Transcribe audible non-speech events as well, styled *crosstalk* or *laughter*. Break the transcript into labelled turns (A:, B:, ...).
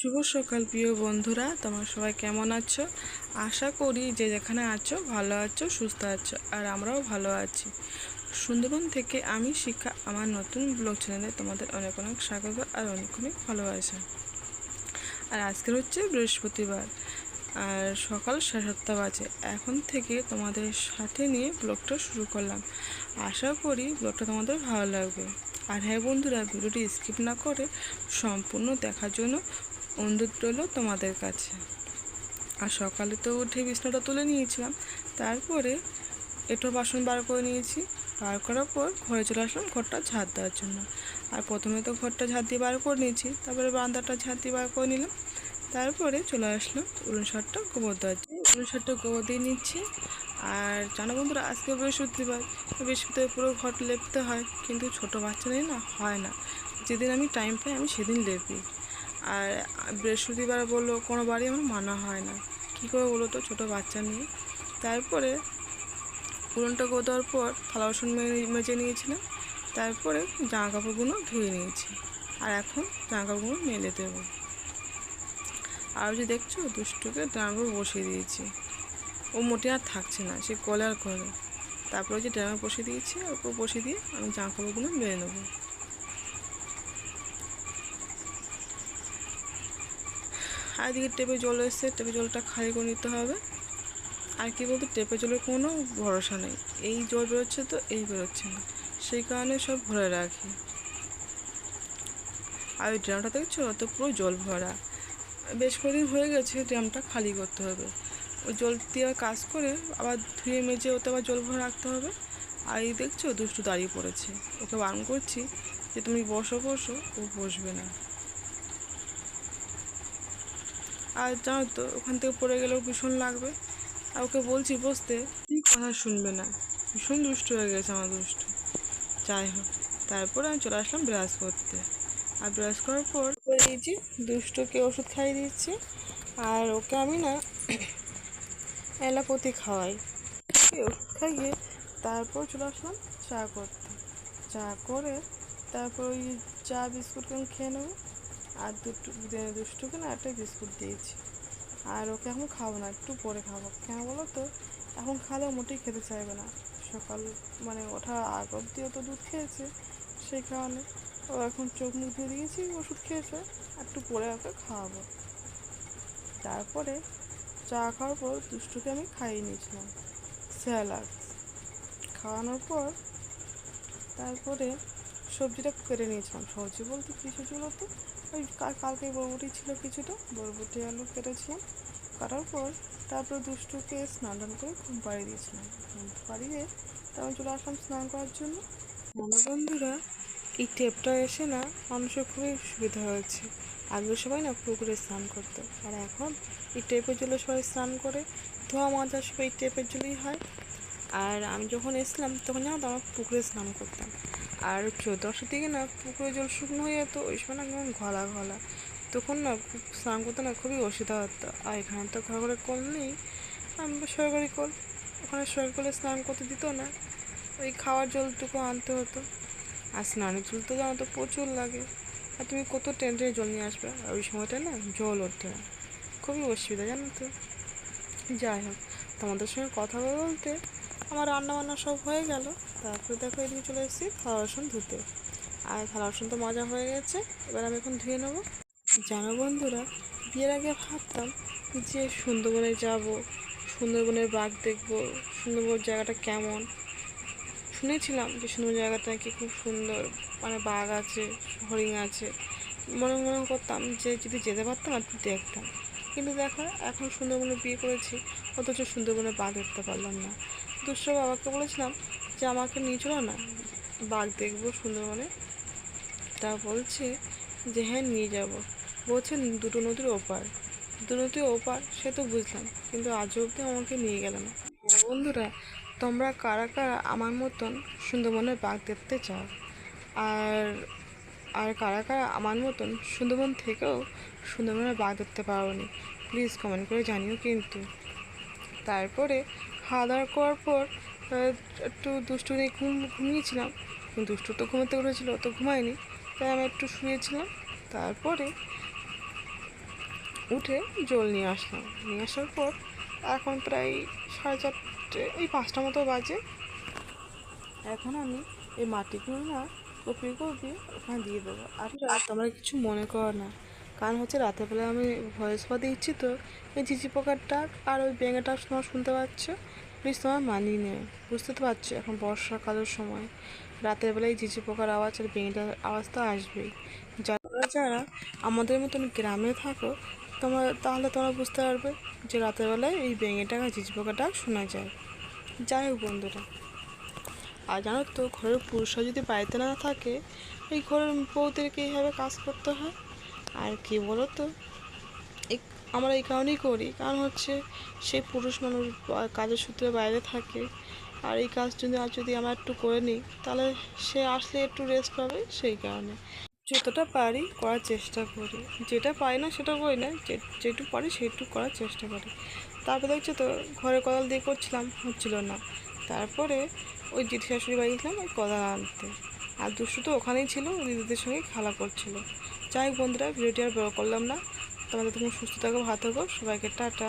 A: শুভ সকাল, প্রিয় বন্ধুরা। তোমরা সবাই কেমন আছো? আশা করি যে যেখানে আছো, ভালো আছো, সুস্থ আছো, আর আমরাও ভালো আছি। সুন্দরবন থেকে আমি শিক্ষা আমার নতুন ব্লগ চ্যানেলে তোমাদের অনেক অনেক স্বাগত আর অনেক অনেক ভালোবাসা। আর আজকের হচ্ছে বৃহস্পতিবার, আর সকাল সাড়ে সাতটা বাজে। এখন থেকে তোমাদের সাথে নিয়ে ব্লগটা শুরু করলাম। আশা করি ব্লগটা তোমাদের ভালো লাগবে। আর হ্যাঁ বন্ধুরা, ভিডিওটি স্কিপ না করে সম্পূর্ণ দেখার জন্য অনুরোধ রইল তোমাদের কাছে। আর সকালে তো উঠে বিছনাটা তুলে নিয়েছিলাম। তারপরে একটু বাসন বার করে নিয়েছি। বার করার পর ঘরে চলে আসলাম ঘরটা ঝাড় দেওয়ার জন্য। আর প্রথমে তো ঘরটা ঝাড় দিয়ে বার করে নিয়েছি, তারপরে বারান্দাটা ঝাড় দিয়ে বার করে নিলাম। তারপরে চলে আসলাম উলন শার্টটা গোবর দেওয়ার জন্য। উলন শার্টটা গোবর দিয়ে নিচ্ছি। আর জানো বন্ধুরা, আজকে বৃহস্পতিবার বৃহস্পতিবার পুরো ঘর লেপতে হয়। কিন্তু ছোট বাচ্চা নেই না হয় না। যেদিন আমি টাইম পাই আমি সেদিন লেপি। আর বৃহস্পতিবার বলল, কোনো বাড়ি আমার মানা হয় না। কী করে বলো তো, ছোটো বাচ্চা নিয়ে। তারপরে উড়নটা দেওয়ার পর থালা বাসন মেজে নিয়েছিলাম। তারপরে জামা কাপড়গুলো ধুয়ে নিয়েছি। আর এখন জামা কাপড়গুলো মেলে দেবো। আর যে দেখছ, দুষ্টুকে ড্রামে বসিয়ে দিয়েছি। ও মোটে আর থাকছে না, সে কলে আর করে তারপরে যে ড্রামে বসিয়ে দিয়েছি ওকে বসিয়ে দিয়ে আমি জামা কাপড়গুলো মেলে নেব। আর এদিকে টেপে জল এসছে, টেপে জলটা খালি করে নিতে হবে। আর কি বলতো, টেপে জলের কোনো ভরসা নেই। এই জল বেরোচ্ছে তো, এই বেরোচ্ছে না। সেই কারণে সব ভরে রাখি। আর ওই ড্রামটা দেখছ? তো পুরো জল ভরা। বেশ কদিন হয়ে গেছে ড্রামটা খালি করতে হবে। ওই জল দিয়ে কাজ করে আবার ধুয়ে মেজে ওতে আবার জল ভরে রাখতে হবে। আর এই দেখছ, দুষ্টু দাঁড়িয়ে পড়েছে। ওকে বারণ করছি যে তুমি বসো বসো, ও বসবে না। আর জানো তো, ওখান থেকে পড়ে গেলেও ভীষণ লাগবে। আর ওকে বলছি, বসতে। কি কথা শুনবে না। ভীষণ দুষ্ট হয়ে গেছে আমার দুষ্ট। যাই হোক, তারপরে আমি চলে আসলাম ব্রাশ করতে। আর ব্রাশ করার পর করে দিয়েছি দুষ্টকে ওষুধ খাইয়ে দিচ্ছি আর ওকে আমি না *coughs* এলাপতি খাওয়াই। ওষুধ খাইয়ে তারপর চলে আসলাম চা করতে। চা করে তারপর ওই চা বিস্কুট খেয়ে নেব? আর দুটো দুষ্টুকে না একটা বিস্কুট দিয়েছি। আর ওকে এখন খাব না, একটু পরে খাব। কেন বলো তো? এখন খালে মোটেই খেতে চাইবে না। সকাল মানে ওঠার আগ অব্দিও তো দুধ খেয়েছে সেই কারণে। ও এখন চোখ মুখ ধুয়ে দিয়েছি, ওষুধ খেয়েছে। একটু পরে ওকে খাওয়াবো। তারপরে চা খাওয়ার পর দুষ্টুকে আমি খাইয়ে নিয়েছিলাম। স্যালাড। খাওয়ানোর পর তারপরে সবজিটা কেটে নিয়েছিলাম সবজি বলতে কী সবজি বলতে ওই কালকে বরবটি ছিল কিছুটা, বরবটি, আলু কেটেছিলাম। কাটার পর তারপর দুষ্টুকে স্নান টান করে ঘুম পাড়িয়ে দিয়েছিলাম। ঘুম পাড়িয়ে তারপর চলে আসলাম স্নান করার জন্য। মামা বন্ধুরা, এই টেপটা এসে না মানুষের খুবই সুবিধা হয়েছে। আগে সবাই না পুকুরে স্নান করতো, আর এখন এই টেপের জলে সবাই স্নান করে, ধোয়া মাজা সবাই এই টেপের জলেই হয়। আর আমি যখন এসলাম তখন জানো তো আমার পুকুরে স্নান করতাম। আর চৌদ্দশোর দিকে না পুকুরে জল শুকনো হয়ে যেত, ওই সময় না কেমন ঘলা ঘলা। তখন না স্নান করতে না খুবই অসুবিধা হতো। আর এখানে তো ঘর ঘরে কল নেই সরকারি কল? ওখানে সরকারি কলে স্নান করতে দিত না, ওই খাওয়ার জলটুকু আনতে হতো। আর স্নানের জল তো জানো তো প্রচুর লাগে। আর তুমি কত টেন্টে জল নিয়ে আসবে? আর ওই সময়টা না জল ওঠে না। খুবই অসুবিধা জানো তো। যাই হোক, তোমাদের সঙ্গে কথা বলতে আমার রান্না বান্না সব হয়ে গেল। তারপরে দেখো এদিকে চলে এসেছি থালা বাসন ধুতে। আর থালা বাসন তো মজা হয়ে গেছে, এবার আমি এখন ধুয়ে নেব। জানো বন্ধুরা, বিয়ের আগে ভাবতাম যে সুন্দরবনে যাব, সুন্দরবনের বাঘ দেখব, সুন্দরবন জায়গাটা কেমন? শুনেছিলাম যে সুন্দর জায়গাটা নাকি খুব সুন্দর মানে বাঘ আছে, হরিণ আছে। মনে মনে করতাম যে যদি যেতে পারতাম একটু দেখতাম কিন্তু দেখো, এখন সুন্দরবনে বিয়ে করেছি অথচ সুন্দরবনে বাঘ দেখতে পারলাম না। দুষ্ট বাবাকে বলেছিলাম যে আমাকে নিয়ে চলো না, বাঘ দেখব সুন্দরবনে। তা বলছে যে হ্যাঁ নিয়ে যাব। বলছে দুটো নদীর ওপার। দুটো নদীর ওপার, সে তো বুঝলাম, কিন্তু আজ অবধি আমাকে নিয়ে গেল না। বন্ধুরা, তোমরা কারা কারা আমার মতন সুন্দরবনের বাঘ দেখতে চাও? আর আর কারা কারা আমার মতন সুন্দরবন থেকেও সুন্দরবনের বাঘ দেখতে পারো প্লিজ কমেন্ট করে জানিও কিন্তু। তারপরে খাওয়া দাওয়া করার পর একটু দুষ্টু নিয়ে ঘুম, ঘুমিয়েছিলাম। দুষ্টু তো ঘুমোতে উঠেছিল তো ঘুমায়নি। তাই আমি একটু শুয়েছিলাম। তারপরে উঠে জল নিয়ে আসলাম। নিয়ে আসার পর এখন প্রায় সাড়ে চারটে, এই পাঁচটা মতো বাজে। এখন আমি এই মাটিগুলো না কপি কপিয়ে ওখানে দিয়ে দেবো। আর তোমরা কিছু মনে করো না। কারণ হচ্ছে রাতের বেলা আমি ভয়েস ওভার দিচ্ছি তো, এই ঝিঝি পোকার ডাক আর ওই ব্যাঙেটা তোমার শুনতে পাচ্ছ? প্লিজ তোমার মানিয়ে নেই বুঝতে তো পারছ এখন বর্ষাকালের সময়। রাতের বেলায় ঝিঝি পোকার আওয়াজ আর ব্যাঙেটার আওয়াজ তো আসবেই। যারা যারা আমাদের মতন গ্রামে থাকো, তোমরা তাহলে তোমরা বুঝতে পারবে যে রাতের বেলায় এই ব্যাঙেটা আর ঝিঝি পোকাটা শোনা যায়। যাই হোক বন্ধুরা, আর জানো তো ঘরের পুরুষরা যদি বাড়িতে না থাকে, এই ঘরের বউদেরকে এইভাবে কাজ করতে হয়? আর কি বলো তো আমরা এই কারণেই করি। কারণ হচ্ছে সেই পুরুষ মানুষ কাজের সূত্রে বাইরে থাকে। আর এই কাজ যদি, আর যদি আমরা একটু করে নিই, তাহলে সে আসলে একটু রেস্ট পাবে সেই কারণে। যতটা পারি করার চেষ্টা করি। যেটা পাই না সেটা করি না যেটুকু পারি সেটুকু করার চেষ্টা করি। তারপরে দেখছ তো, ঘরে কোদাল দিয়ে করছিলাম, হচ্ছিল না। তারপরে ওই জেঠি শাশুড়ি বাড়ি গেলাম ওই কদাল আনতে। আর দুষ্টু তো ওখানেই ছিল দিদিদের সঙ্গে খেলা করছিল। যাই বন্ধুরা ভিডিওটি আর বড় করলাম না। তোমাদের তুমি সুস্থ থাকো, ভালো থাকো, সবাইকে টাটা।